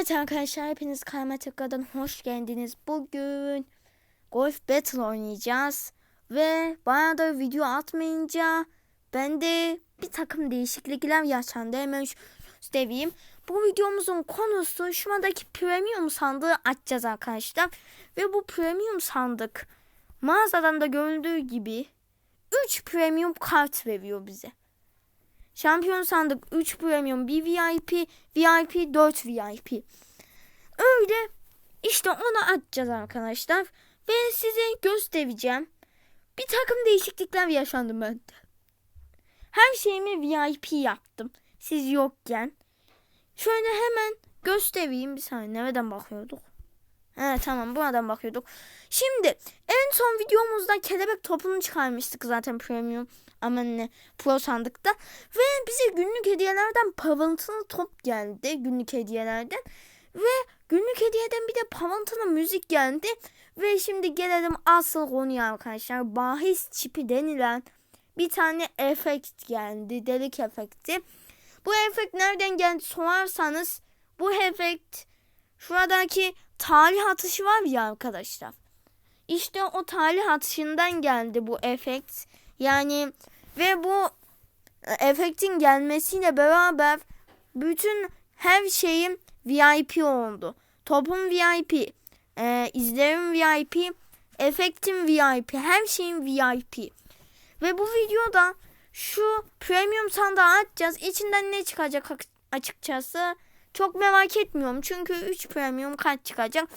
Evet arkadaşlar hepiniz kayma tekrardan hoş geldiniz. Bugün Golf Battle oynayacağız. Ve bana da video atmayınca ben de bir takım değişiklikler yaşandı. Hemen söyleyeyim. Bu videomuzun konusu şuradaki premium sandığı açacağız arkadaşlar. Ve bu premium sandık mağazadan da görüldüğü gibi 3 premium kart veriyor bize. Şampiyon sandık 3 premium, 1 VIP, VIP 4 VIP. Öyle işte onu açacağız arkadaşlar. Ve size göstereceğim. Bir takım değişiklikler yaşandı bende. Her şeyimi VIP yaptım. Siz yokken. Şöyle hemen göstereyim. Bir saniye nereden bakıyorduk? He tamam buradan bakıyorduk. Şimdi en son videomuzda kelebek topunu çıkarmıştık zaten premium ama ne pro sandıkta. Ve bize günlük hediyelerden parıltılı top geldi günlük hediyelerden. Ve günlük hediyeden bir de parıltılı müzik geldi. Ve şimdi gelelim asıl konuya arkadaşlar. Bahis çipi denilen bir tane efekt geldi. Delik efekti. Bu efekt nereden geldi sorarsanız bu efekt şuradaki talih atışı var ya arkadaşlar. İşte o talih atışından geldi bu efekt. Yani ve bu e, efektin gelmesiyle beraber bütün her şeyim VIP oldu. Topum VIP, e, izlerim VIP, efektim VIP, her şeyim VIP. Ve bu videoda şu premium sandığı açacağız. İçinden ne çıkacak açıkçası çok merak etmiyorum. Çünkü 3 premium kaç çıkacak.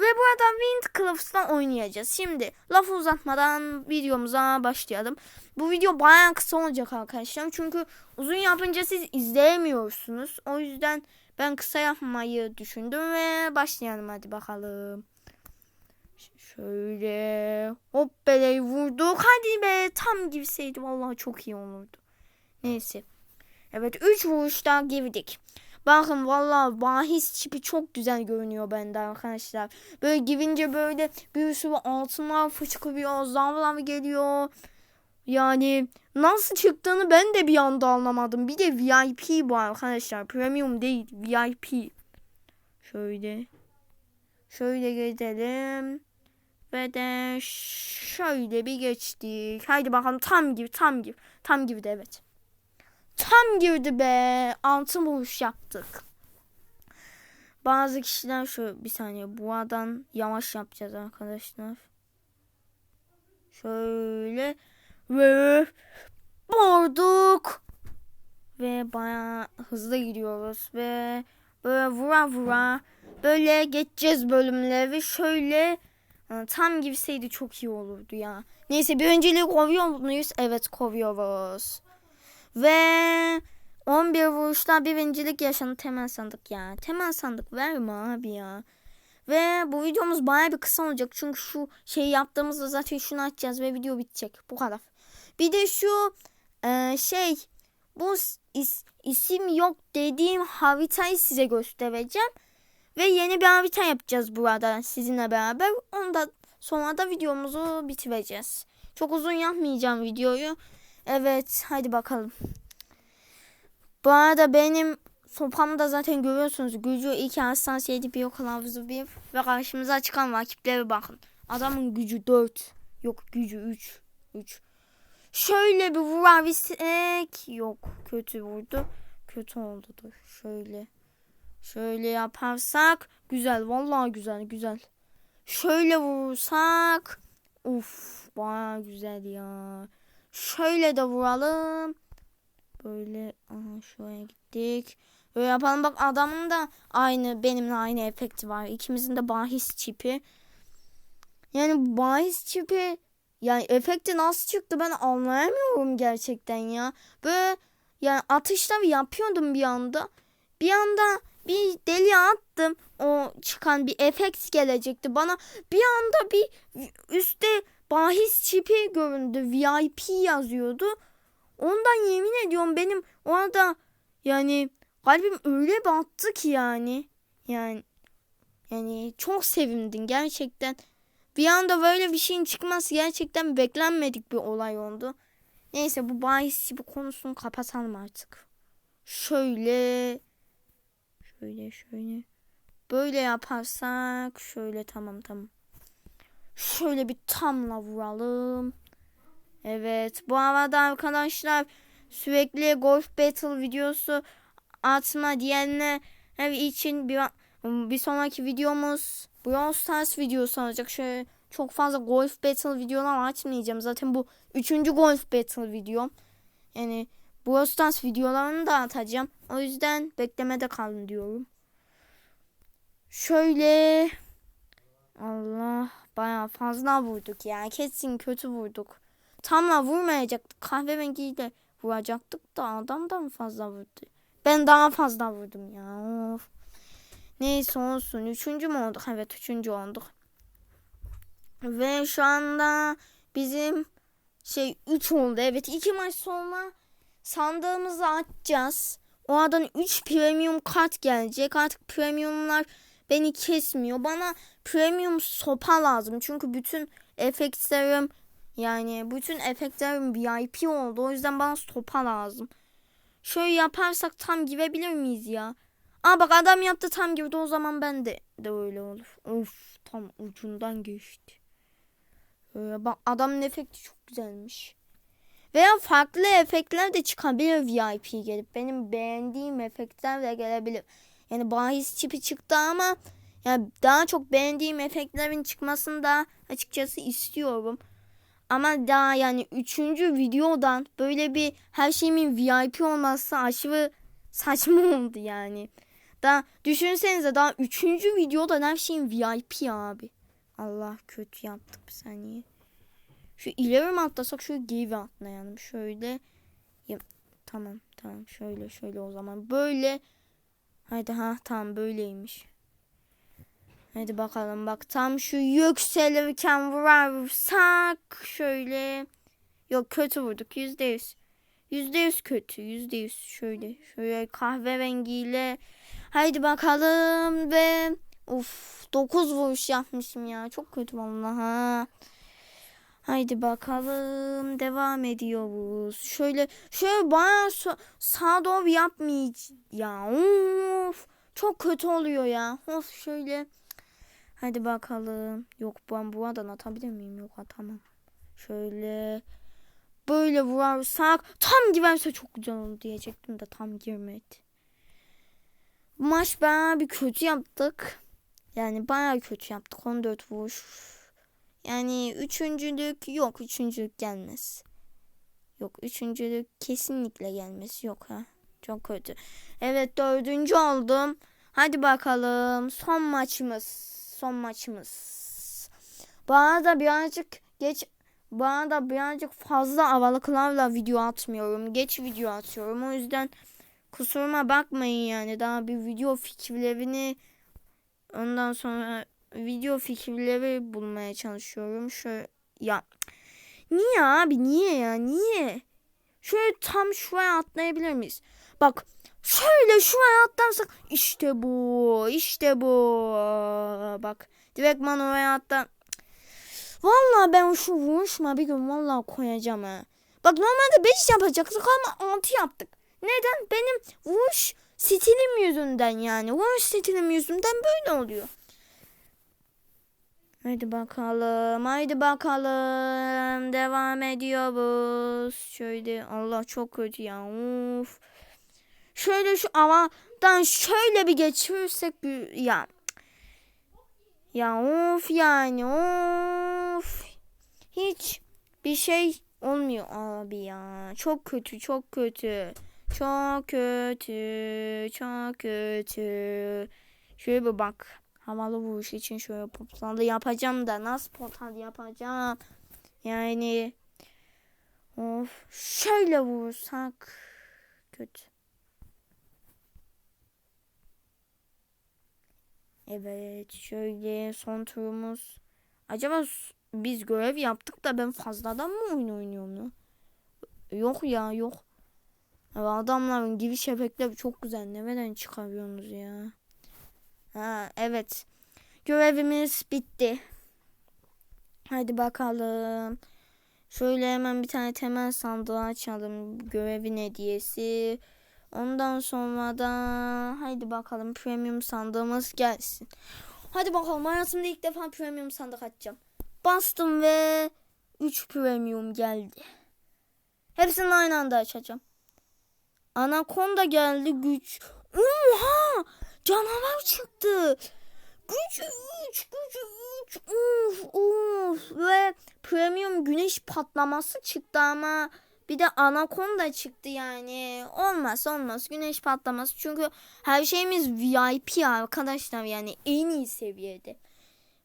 Ve burada Wind Cliffs'la oynayacağız. Şimdi laf uzatmadan videomuza başlayalım. Bu video bayağı kısa olacak arkadaşlar. Çünkü uzun yapınca siz izleyemiyorsunuz. O yüzden ben kısa yapmayı düşündüm ve başlayalım hadi bakalım. Şöyle hop beleyi vurduk. Hadi be tam girseydi vallahi çok iyi olurdu. Neyse. Evet 3 vuruşta girdik. Bakın valla bahis çipi çok güzel görünüyor bende arkadaşlar. Böyle girince böyle bir sürü altınlar fışkırıyor. Zamlar geliyor. Yani nasıl çıktığını ben de bir anda anlamadım. Bir de VIP bu arkadaşlar. Premium değil VIP. Şöyle. Şöyle gidelim. Ve de şöyle bir geçtik. Haydi bakalım tam gibi tam gibi. Tam gibi de evet. Tam girdi be. Altı vuruş yaptık. Bazı kişiler şu bir saniye buğadan yavaş yapacağız arkadaşlar. Şöyle ve vurduk. Ve baya hızlı gidiyoruz ve böyle vura vura böyle geçeceğiz bölümleri şöyle tam gibiseydi çok iyi olurdu ya. Neyse bir önceliği kovuyor muyuz? Evet kovuyoruz. Ve 11 vuruşta birincilik yaşandı temel sandık ya. Temel sandık verme abi ya. Ve bu videomuz baya bir kısa olacak. Çünkü şu şeyi yaptığımızda zaten şunu açacağız ve video bitecek. Bu kadar. Bir de şu e, şey bu is, isim yok dediğim haritayı size göstereceğim. Ve yeni bir harita yapacağız burada sizinle beraber. Ondan sonra da videomuzu bitireceğiz. Çok uzun yapmayacağım videoyu. Evet hadi bakalım. Bu arada benim sopamda zaten görüyorsunuz. Gücü 2 hassasiyeti bir yok havuzu 1 ve karşımıza çıkan rakiplere bakın. Adamın gücü 4. Yok gücü 3. 3. Şöyle bir vurabilsek. Yok kötü vurdu. Kötü oldu dur. Şöyle. Şöyle yaparsak. Güzel vallahi güzel güzel. Şöyle vursak. Uf baya güzel ya. Şöyle de vuralım. Böyle aha şuraya gittik. Böyle yapalım bak adamın da aynı benimle aynı efekti var. İkimizin de bahis çipi. Yani bahis çipi yani efekti nasıl çıktı ben anlayamıyorum gerçekten ya. Böyle yani atışları yapıyordum bir anda. Bir anda bir deli attım. O çıkan bir efekt gelecekti bana. Bir anda bir üstte bahis çipi göründü. VIP yazıyordu. Ondan yemin ediyorum benim orada yani kalbim öyle battı ki yani. Yani yani çok sevindim gerçekten. Bir anda böyle bir şeyin çıkması gerçekten beklenmedik bir olay oldu. Neyse bu bahis çipi konusunu kapatalım artık. Şöyle şöyle şöyle Böyle yaparsak şöyle tamam tamam. Şöyle bir tamla vuralım. Evet bu arada arkadaşlar sürekli golf battle videosu atma diyenler için bir, bir sonraki videomuz Brawl Stars videosu olacak. Şöyle çok fazla golf battle videolar açmayacağım. Zaten bu üçüncü golf battle videom. Yani Brawl Stars videolarını da atacağım. O yüzden beklemede kalın diyorum. Şöyle Allah baya fazla vurduk ya. Kesin kötü vurduk. Tamla vurmayacaktık. Kahverengiyle vuracaktık da adam da mı fazla vurdu? Ben daha fazla vurdum ya. Of. Neyse olsun. Üçüncü mü olduk? Evet üçüncü olduk. Ve şu anda bizim şey 3 oldu. Evet iki maç sonra sandığımızı açacağız. O adan 3 premium kart gelecek. Artık premiumlar beni kesmiyor. Bana premium sopa lazım. Çünkü bütün efektlerim yani bütün efektlerim VIP oldu. O yüzden bana sopa lazım. Şöyle yaparsak tam girebilir miyiz ya? Aa bak adam yaptı tam girdi o zaman ben de de öyle olur. Of tam ucundan geçti. Ee, bak adamın efekti çok güzelmiş. Veya farklı efektler de çıkabilir VIP gelip. Benim beğendiğim efektler de gelebilir. Yani bahis çipi çıktı ama yani daha çok beğendiğim efektlerin çıkmasını da açıkçası istiyorum. Ama daha yani üçüncü videodan böyle bir her şeyimin VIP olması aşırı saçma oldu yani. Daha düşünsenize daha üçüncü videodan her şeyin VIP abi. Allah kötü yaptık bir saniye. Şu ileri mi atlasak şöyle geri atlayalım. Şöyle. Tamam tamam şöyle şöyle o zaman. Böyle. Haydi ha tamam böyleymiş. Hadi bakalım bak tam şu yükselirken vurarsak şöyle. Yok kötü vurduk yüzde yüz. Yüzde yüz kötü yüzde yüz şöyle şöyle kahverengiyle. Haydi bakalım ve Uf 9 vuruş yapmışım ya. Çok kötü vallahi. Haydi bakalım devam ediyoruz. Şöyle şöyle bana sağa doğru yapmayacağım. Ya of çok kötü oluyor ya. Of şöyle. Hadi bakalım. Yok ben bu buradan atabilir miyim? Yok atamam. Şöyle böyle vurarsak tam girerse çok güzel olur diyecektim de tam girmedi. Maç bayağı bir kötü yaptık. Yani bayağı kötü yaptık. 14 vuruş. Yani üçüncülük yok. Üçüncülük gelmez. Yok üçüncülük kesinlikle gelmez. Yok ha. Çok kötü. Evet dördüncü oldum. Hadi bakalım. Son maçımız. Son maçımız. Bana da birazcık geç bana da birazcık fazla avalıklarla video atmıyorum. Geç video atıyorum. O yüzden kusuruma bakmayın yani. Daha bir video fikirlerini Ondan sonra video fikirleri bulmaya çalışıyorum. Şöyle ya niye abi niye ya niye? Şöyle tam şuraya atlayabilir miyiz? Bak şöyle şuraya atlarsak işte bu işte bu. Bak direkt man oraya atla. Vallahi ben şu vuruşma bir gün vallahi koyacağım ha. Bak normalde 5 yapacaktık ama 6 yaptık. Neden? Benim vuruş stilim yüzünden yani. Vuruş stilim yüzünden böyle oluyor. Haydi bakalım. Haydi bakalım. Devam ediyoruz. Şöyle Allah çok kötü ya. Uf. Şöyle şu avadan şöyle bir geçirsek ya. Ya of yani of. Hiç bir şey olmuyor abi ya. Çok kötü çok kötü. Çok kötü, çok kötü. Şöyle bir bak. Havalı vuruş için şöyle portal yapacağım da nasıl portal yapacağım? Yani of şöyle vursak kötü. Evet şöyle son turumuz. Acaba biz görev yaptık da ben fazladan mı oyun oynuyorum? Yok ya yok. Adamların giriş efektleri çok güzel. Nereden çıkarıyorsunuz ya? Evet. Görevimiz bitti. Hadi bakalım. Şöyle hemen bir tane temel sandığı açalım. Görevin hediyesi. Ondan sonra da haydi bakalım premium sandığımız gelsin. Hadi bakalım hayatımda ilk defa premium sandık açacağım. Bastım ve 3 premium geldi. Hepsini aynı anda açacağım. Anaconda geldi güç. Oha! Canavar çıktı. Güç 3, güç 3. Uf, uf. Ve premium güneş patlaması çıktı ama bir de anakonda çıktı yani. Olmaz olmaz güneş patlaması. Çünkü her şeyimiz VIP arkadaşlar yani en iyi seviyede.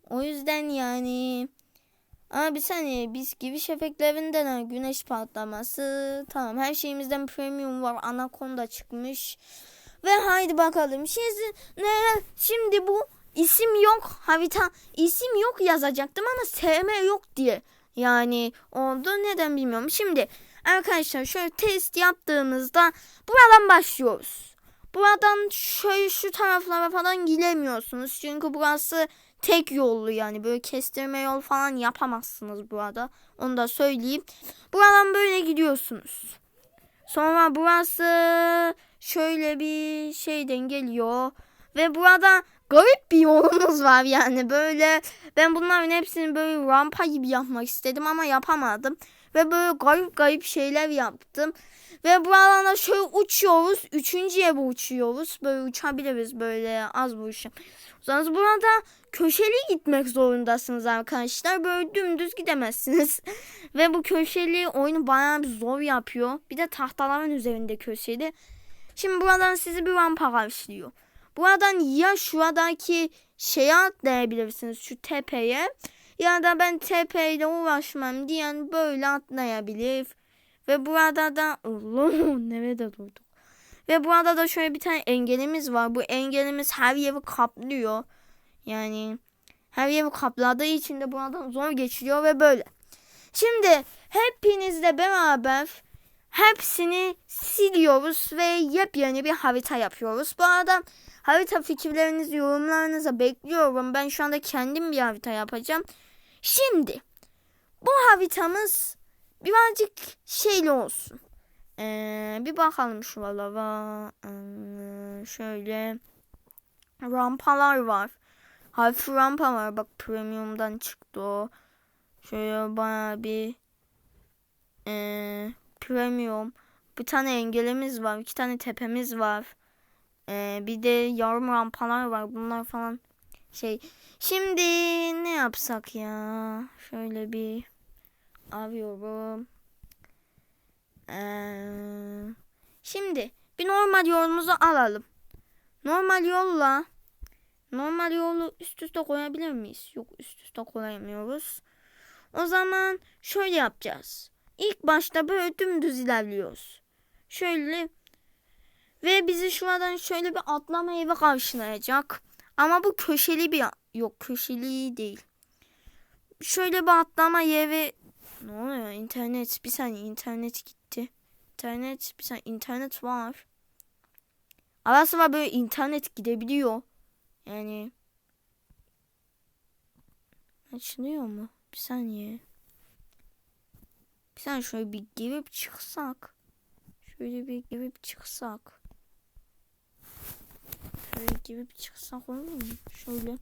O yüzden yani ama bir biz gibi efektlerinden güneş patlaması tamam her şeyimizden premium var anakonda çıkmış ve haydi bakalım. Şimdi ne şimdi bu isim yok harita. İsim yok yazacaktım ama sevme yok diye. Yani oldu neden bilmiyorum. Şimdi arkadaşlar şöyle test yaptığımızda buradan başlıyoruz. Buradan şöyle şu taraflara falan gidemiyorsunuz çünkü burası tek yollu yani. Böyle kestirme yol falan yapamazsınız burada. Onu da söyleyeyim. Buradan böyle gidiyorsunuz. Sonra burası şöyle bir şeyden geliyor. Ve burada garip bir yolumuz var yani böyle. Ben bunların hepsini böyle rampa gibi yapmak istedim ama yapamadım. Ve böyle garip garip şeyler yaptım. Ve buradan da şöyle uçuyoruz. Üçüncüye bu uçuyoruz. Böyle uçabiliriz böyle az bu işim. Yalnız burada köşeli gitmek zorundasınız arkadaşlar. Böyle dümdüz gidemezsiniz. Ve bu köşeli oyunu bayağı bir zor yapıyor. Bir de tahtaların üzerinde köşeli. Şimdi buradan sizi bir rampa karşılıyor. Buradan ya şuradaki şeye atlayabilirsiniz şu tepeye. Ya da ben tepeyle uğraşmam diyen böyle atlayabilir. Ve burada da Allah nerede durduk. Ve burada da şöyle bir tane engelimiz var. Bu engelimiz her yeri kaplıyor. Yani her yeri kapladığı için de buradan zor geçiliyor ve böyle. Şimdi hepinizle beraber hepsini siliyoruz ve yepyeni bir harita yapıyoruz. Bu arada harita fikirlerinizi, yorumlarınızı bekliyorum. Ben şu anda kendim bir harita yapacağım. Şimdi bu haritamız birazcık şeyli olsun. Ee, bir bakalım şuralara. Ee, şöyle rampalar var. Hafif rampa var. Bak premium'dan çıktı o. Şöyle baya bir ee, premium. Bir tane engelimiz var. iki tane tepemiz var. Ee, bir de yarım rampalar var. Bunlar falan şey. Şimdi ne yapsak ya? Şöyle bir arıyorum. Ee, şimdi bir normal yolumuzu alalım. Normal yolla normal yolu üst üste koyabilir miyiz? Yok üst üste koyamıyoruz. O zaman şöyle yapacağız. İlk başta böyle dümdüz ilerliyoruz. Şöyle ve bizi şuradan şöyle bir atlama evi karşılayacak. Ama bu köşeli bir yok köşeli değil. Şöyle bir atlama evi ne oluyor? İnternet bir saniye internet gitti. İnternet bir saniye internet var. Ara sıra böyle internet gidebiliyor. Yani açılıyor mu? Bir saniye. Bir saniye şöyle bir girip çıksak. Şöyle bir girip çıksak. Şöyle girip çıksak olur mu? Şöyle.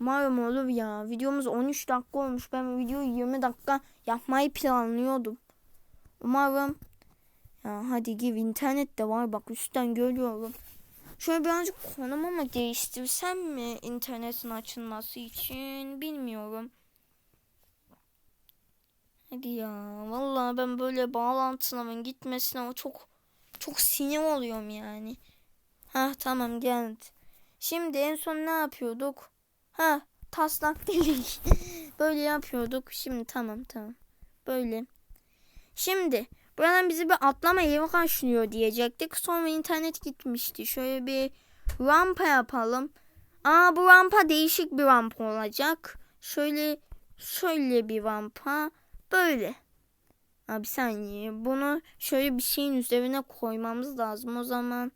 Umarım olur ya. Videomuz 13 dakika olmuş. Ben videoyu 20 dakika yapmayı planlıyordum. Umarım. Ya hadi gir internet de var bak üstten görüyorum. Şöyle birazcık konumu mu değiştirsem mi internetin açılması için bilmiyorum. Hadi ya vallahi ben böyle bağlantıların gitmesine o çok çok sinir oluyorum yani. Ha tamam geldi. Şimdi en son ne yapıyorduk? Ha taslak delik. Böyle yapıyorduk. Şimdi tamam tamam. Böyle. Şimdi buradan bizi bir atlama yeri karşılıyor diyecektik. Sonra internet gitmişti. Şöyle bir rampa yapalım. Aa bu rampa değişik bir rampa olacak. Şöyle şöyle bir rampa. Böyle. Abi saniye. Bunu şöyle bir şeyin üzerine koymamız lazım. O zaman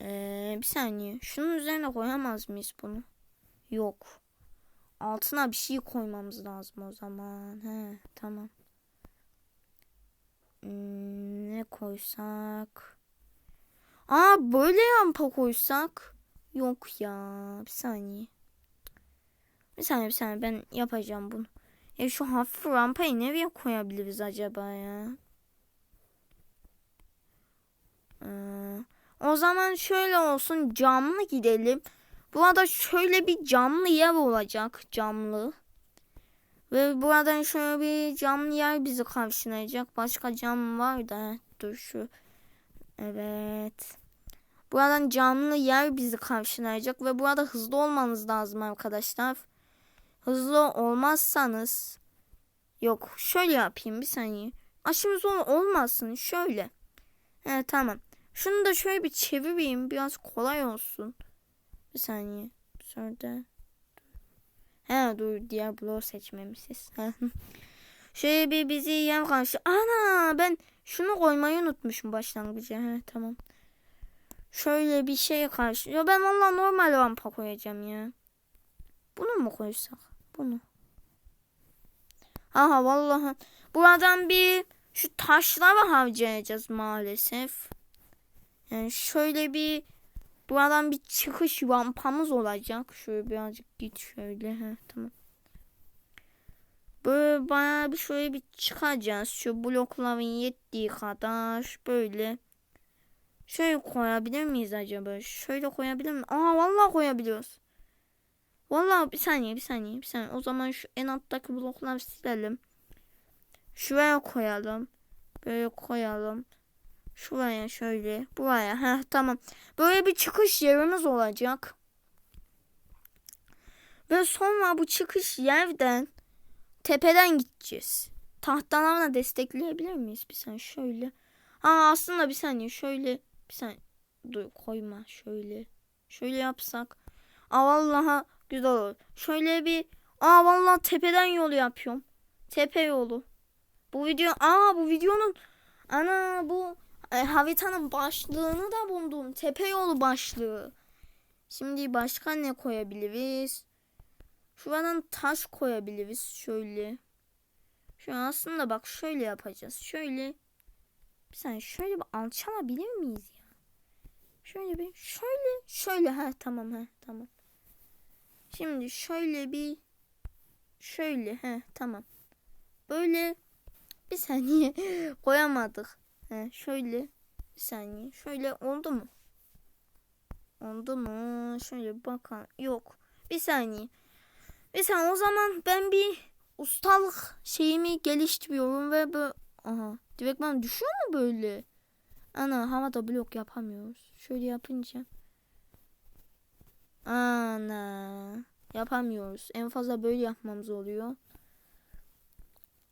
ee, bir saniye. Şunun üzerine koyamaz mıyız bunu? Yok. Altına bir şey koymamız lazım o zaman. He, tamam. Hmm, ne koysak? Aa böyle rampa koysak? Yok ya. Bir saniye. Bir saniye bir saniye ben yapacağım bunu. Ya şu hafif rampayı nereye koyabiliriz acaba ya? Ee, o zaman şöyle olsun camlı gidelim. Burada şöyle bir camlı yer olacak. Camlı. Ve buradan şöyle bir camlı yer bizi karşılayacak. Başka cam var da. Dur şu. Evet. Buradan camlı yer bizi karşılayacak. Ve burada hızlı olmanız lazım arkadaşlar. Hızlı olmazsanız. Yok şöyle yapayım bir saniye. Aşırı zor olmasın. Şöyle. He tamam. Şunu da şöyle bir çevireyim. Biraz kolay olsun. Bir saniye. Şurada. He dur diğer bloğu seçmemişiz. şöyle bir bizi yem karşı. Ana ben şunu koymayı unutmuşum başlangıca. He tamam. Şöyle bir şey karşı. Ya ben valla normal rampa koyacağım ya. Bunu mu koysak? Bunu. Aha vallahi. Buradan bir şu taşları harcayacağız maalesef. Yani şöyle bir buradan bir çıkış rampamız olacak. Şöyle birazcık git şöyle. Heh, tamam. Böyle bayağı bir şöyle bir çıkacağız. Şu blokların yettiği kadar böyle. Şöyle koyabilir miyiz acaba? Şöyle koyabilir miyiz? Aa vallahi koyabiliyoruz. Vallahi bir saniye bir saniye bir saniye. O zaman şu en alttaki blokları silelim. Şuraya koyalım. Böyle koyalım. Şuraya şöyle. Buraya. Heh, tamam. Böyle bir çıkış yerimiz olacak. Ve sonra bu çıkış yerden tepeden gideceğiz. Tahtalarla destekleyebilir miyiz? Bir saniye şöyle. Ha aslında bir saniye şöyle. Bir saniye. Dur koyma şöyle. Şöyle yapsak. Aa vallahi güzel olur. Şöyle bir. Aa vallahi tepeden yolu yapıyorum. Tepe yolu. Bu video. Aa bu videonun. Ana bu e, haritanın başlığını da buldum. Tepe yolu başlığı. Şimdi başka ne koyabiliriz? Şuradan taş koyabiliriz. Şöyle. Şu aslında bak şöyle yapacağız. Şöyle. Bir saniye şöyle bir alçalabilir miyiz ya? Şöyle bir şöyle şöyle ha tamam ha tamam. Şimdi şöyle bir şöyle ha tamam. Böyle bir saniye koyamadık. He, şöyle bir saniye. Şöyle oldu mu? Oldu mu? Şöyle bakalım. Yok. Bir saniye. Bir saniye o zaman ben bir ustalık şeyimi geliştiriyorum ve böyle aha direkt ben düşüyor mu böyle? Ana havada blok yapamıyoruz. Şöyle yapınca. Ana yapamıyoruz. En fazla böyle yapmamız oluyor.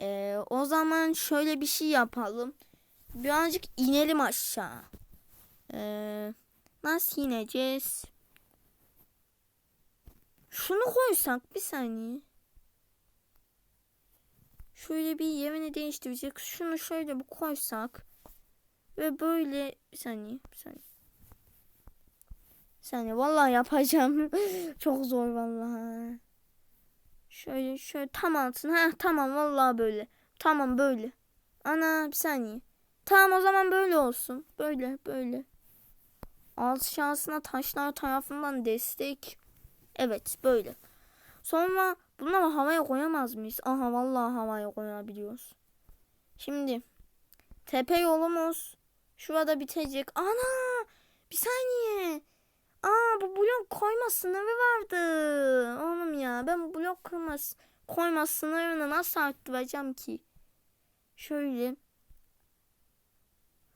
Ee, o zaman şöyle bir şey yapalım. Birazcık inelim aşağı. Ee, nasıl ineceğiz? Şunu koysak bir saniye. Şöyle bir yerini değiştirecek. Şunu şöyle bir koysak. Ve böyle bir saniye bir saniye. Saniye vallahi yapacağım. Çok zor vallahi. Şöyle şöyle tam altına. Ha tamam vallahi böyle. Tamam böyle. Ana bir saniye. Tamam o zaman böyle olsun. Böyle böyle. Alt şansına taşlar tarafından destek. Evet böyle. Sonra bunları havaya koyamaz mıyız? Aha vallahi havaya koyabiliyoruz. Şimdi tepe yolumuz şurada bitecek. Ana bir saniye. Aa bu blok koyma sınırı vardı. Oğlum ya ben blok koyma, koyma sınırını nasıl arttıracağım ki? Şöyle.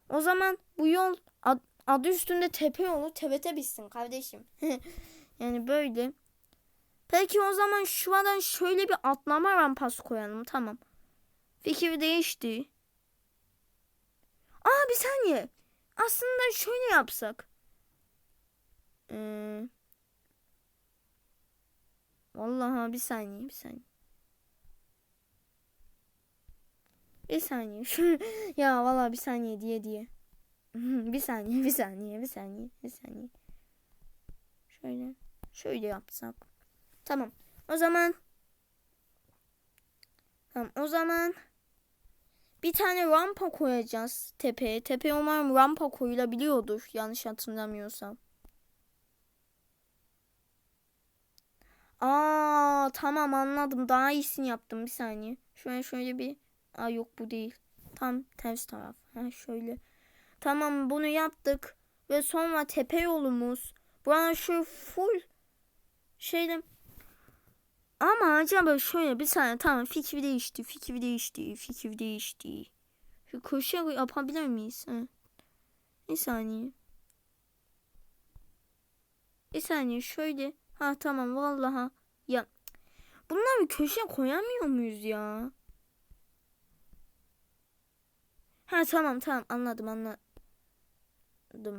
O zaman bu yol ad, adı üstünde tepe yolu tevete bitsin kardeşim. yani böyle. Peki o zaman şuradan şöyle bir atlama rampası koyalım. Tamam. Fikir değişti. Aa bir saniye. Aslında şöyle yapsak. Ee, vallahi bir saniye bir saniye. Bir saniye. ya vallahi bir saniye diye diye. bir saniye, bir saniye, bir saniye, bir saniye. Şöyle, şöyle yapsak. Tamam. O zaman Tamam, o zaman bir tane rampa koyacağız tepeye. Tepeye umarım rampa koyulabiliyordur yanlış hatırlamıyorsam. Aa tamam anladım. Daha iyisini yaptım bir saniye. Şöyle şöyle bir Aa yok bu değil. Tam ters taraf. Ha şöyle. Tamam bunu yaptık ve sonra tepe yolumuz. Buranın şu full şeyle ama acaba şöyle bir saniye tamam fikir değişti fikir değişti fikir değişti. Şu köşe yapabilir miyiz? Ha. Bir saniye. Bir saniye şöyle. Ha tamam vallaha. Ya bunları bir köşe koyamıyor muyuz ya? Ha tamam tamam anladım anladım.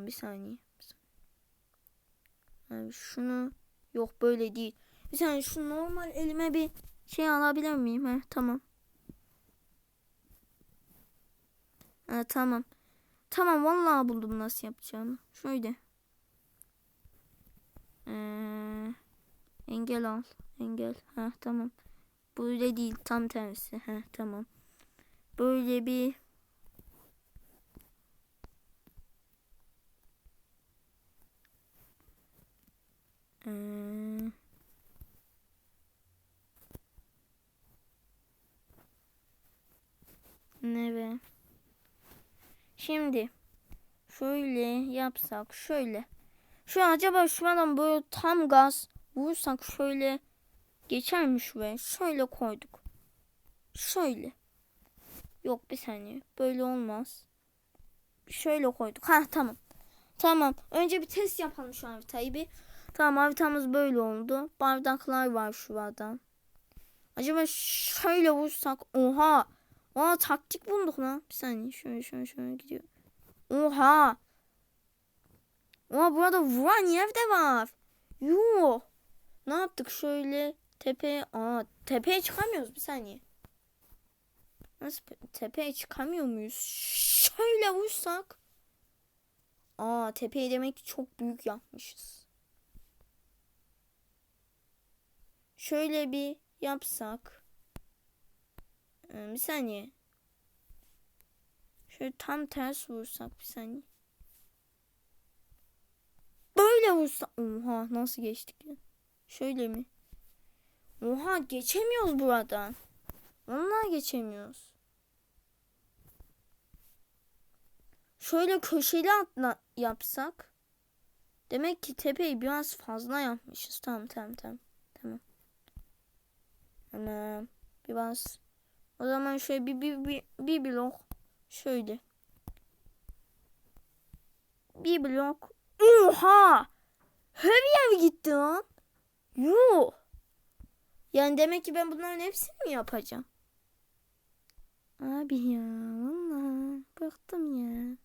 Bir saniye. Yani şunu yok böyle değil. Bir saniye şu normal elime bir şey alabilir miyim? Ha tamam. Ha tamam. Tamam vallahi buldum nasıl yapacağımı. Şöyle. Ee, engel al. Engel. Ha tamam. Böyle değil tam tersi. Ha tamam. Böyle bir Ee, ne be? Şimdi şöyle yapsak şöyle. Şu acaba şuradan böyle tam gaz vursak şöyle geçermiş ve şöyle koyduk. Şöyle. Yok bir saniye. Böyle olmaz. Şöyle koyduk. Ha tamam. Tamam. Önce bir test yapalım şu an bir. Tamam haritamız böyle oldu. Bardaklar var şurada. Acaba şöyle vursak. Oha. Aa taktik bulduk lan. Bir saniye şöyle şöyle şöyle gidiyor. Oha. Oha burada vuran yer de var. Yuh. Ne yaptık şöyle tepeye. Aa tepeye çıkamıyoruz bir saniye. Nasıl tepeye çıkamıyor muyuz? Şöyle vursak. Aa tepeyi demek ki çok büyük yapmışız. Şöyle bir yapsak. Ee, bir saniye. Şöyle tam ters vursak bir saniye. Böyle vursak. Oha nasıl geçtik ya? Şöyle mi? Oha geçemiyoruz buradan. Onlar geçemiyoruz. Şöyle köşeli atla yapsak. Demek ki tepeyi biraz fazla yapmışız. Tamam tamam tamam. Tamam. Ana bir bas. O zaman şöyle bir, bir, bir, bir blok şöyle. Bir blok. Oha! Her yer gitti lan. Yuh. Yani demek ki ben bunların hepsini mi yapacağım? Abi ya vallahi bıktım ya.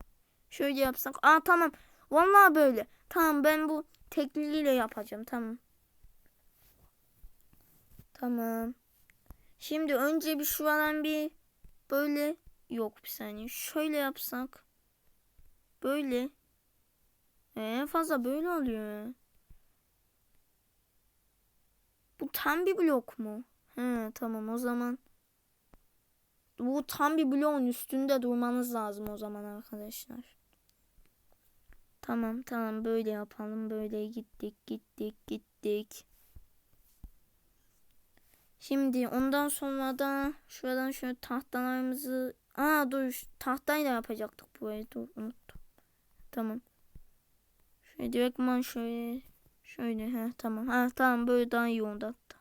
Şöyle yapsak. Aa tamam. Vallahi böyle. Tamam ben bu tekniğiyle yapacağım. Tamam. Tamam. Şimdi önce bir şuradan bir böyle yok bir saniye. Şöyle yapsak. Böyle. Ee, fazla böyle oluyor. Bu tam bir blok mu? He tamam o zaman. Bu tam bir bloğun üstünde durmanız lazım o zaman arkadaşlar. Tamam tamam böyle yapalım. Böyle gittik gittik gittik. Şimdi ondan sonra da şuradan şöyle tahtalarımızı Aa dur tahtayla yapacaktık burayı dur unuttum. Tamam. Şöyle direktman şöyle şöyle ha tamam. Ha tamam böyle daha iyi oldu hatta.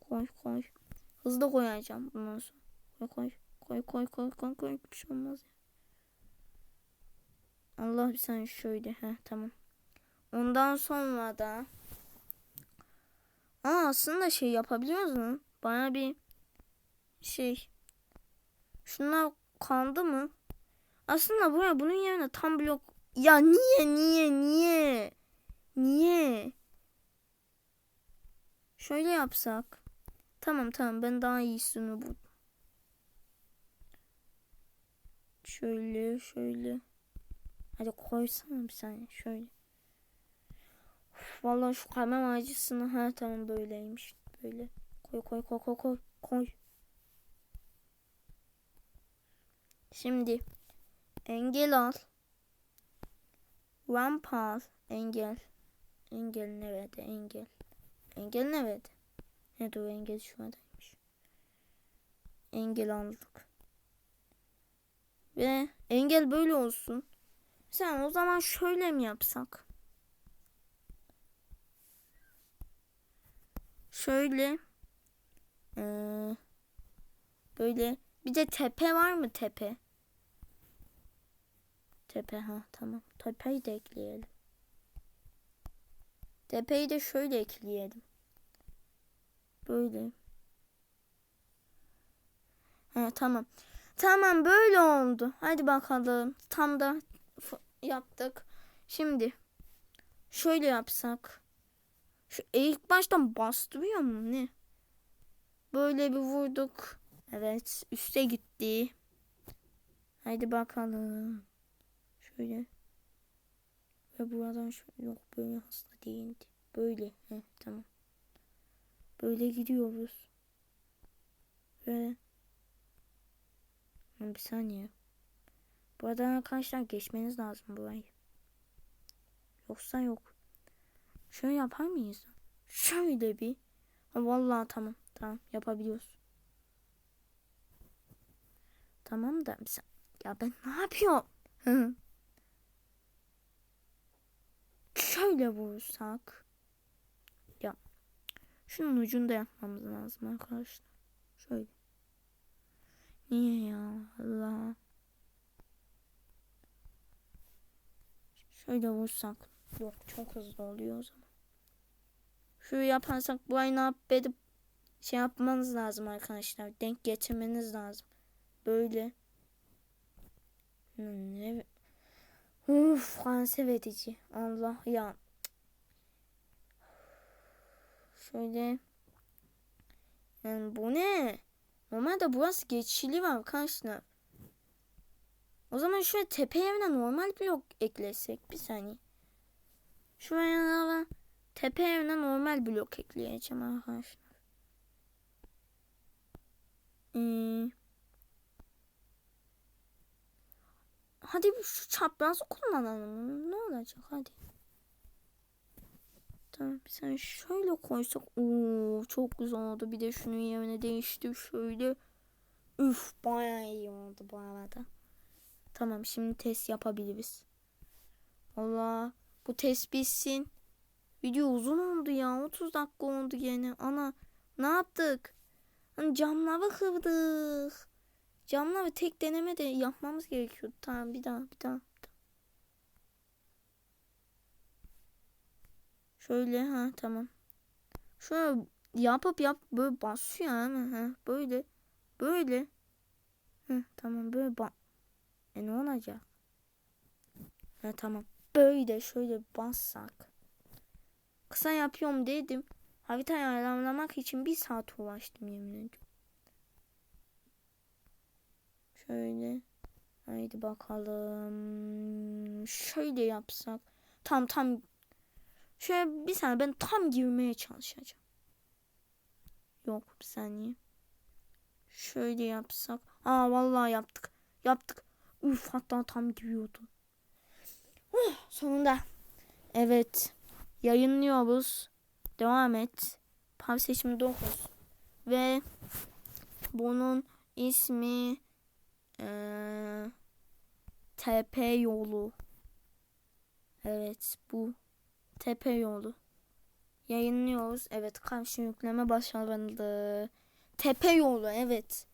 Koy koy. Hızlı koyacağım bundan sonra. Koy koy. Koy koy koy koy koy. Bir şey olmaz ya. Allah bir saniye şöyle ha tamam. Ondan sonra da Aa aslında şey yapabiliyoruz mu? Bana bir şey. Şunlar kaldı mı? Aslında buraya bunun yerine tam blok. Ya niye niye niye? Niye? Şöyle yapsak. Tamam tamam ben daha iyisini buldum. Şöyle şöyle. Hadi koysana bir saniye şöyle. Vallahi şu kalmem acısını ha tamam böyleymiş. Böyle. Koy koy koy koy koy. Koy. Şimdi engel al. Ramp al. Engel. Engel nerede? Engel. Engel nerede? Ne dur engel şuradaymış. Engel aldık. Ve engel böyle olsun. Sen o zaman şöyle mi yapsak? Şöyle. Ee, böyle. Bir de tepe var mı tepe? Tepe ha tamam. Tepeyi de ekleyelim. Tepeyi de şöyle ekleyelim. Böyle. Ha tamam. Tamam böyle oldu. Hadi bakalım. Tam da yaptık. Şimdi şöyle yapsak. Şu ilk baştan bastırıyor mu ne? Böyle bir vurduk. Evet üste gitti. Haydi bakalım. Şöyle. Ve buradan şöyle yok böyle hızlı değildi. Böyle. Heh, tamam. Böyle gidiyoruz. Ve bir saniye. Bu arada arkadaşlar geçmeniz lazım burayı. Yoksa yok. Şöyle yapar mıyız? Şöyle bir. Ha, vallahi tamam. Tamam yapabiliyoruz. Tamam da. Ya ben ne yapıyorum? Şöyle vursak. Ya. Şunun ucunda yapmamız lazım arkadaşlar. Şöyle. Niye ya? Allah. Şöyle vursak. Yok çok hızlı oluyor o zaman. Şöyle yaparsak bu ay ne yapıp şey yapmanız lazım arkadaşlar. Denk getirmeniz lazım. Böyle. Ne? Uf kanser edici. Allah ya. Şöyle. Yani bu ne? Normalde burası geçişli var arkadaşlar. O zaman şöyle tepe yerine normal blok eklesek. Bir saniye. Şuraya da tepe yerine normal blok ekleyeceğim arkadaşlar. Ee, hadi şu çaprazı kullanalım. Ne olacak hadi. Tamam sen şöyle koysak. Oo, çok güzel oldu. Bir de şunun yerine değiştir şöyle. Üf bayağı iyi oldu bu arada. Tamam şimdi test yapabiliriz. Allah bu test bitsin. Video uzun oldu ya. 30 dakika oldu yine. Ana ne yaptık? Hani camları kırdık. Camları tek deneme de yapmamız gerekiyordu. Tamam bir daha bir daha. Şöyle ha tamam. Şöyle yapıp yap böyle basıyor ama ha böyle böyle. Hı, tamam böyle bas. E ne olacak? Ha tamam. Böyle şöyle bassak. Kısa yapıyorum dedim. Haritayı ayarlamak için bir saat uğraştım yemin ediyorum. Şöyle. Haydi bakalım. Şöyle yapsak. Tam tam. Şöyle bir saniye ben tam girmeye çalışacağım. Yok bir saniye. Şöyle yapsak. Aa vallahi yaptık. Yaptık. Uf hatta tam giriyordu. Uh, sonunda. Evet. Yayınlıyoruz. Devam et. Pav seçimi 9. Ve bunun ismi TP yolu. Evet bu TP yolu. Yayınlıyoruz. Evet karşı yükleme başarılı. Tepe yolu evet.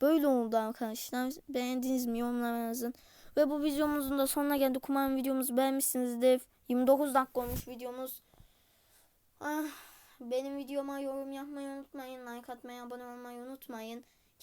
Böyle oldu arkadaşlar. Beğendiniz mi yorumlara yazın. Ve bu videomuzun da sonuna geldik. Umarım videomuzu beğenmişsinizdir. 29 dakika olmuş videomuz. Ah, benim videoma yorum yapmayı unutmayın. Like atmayı, abone olmayı unutmayın.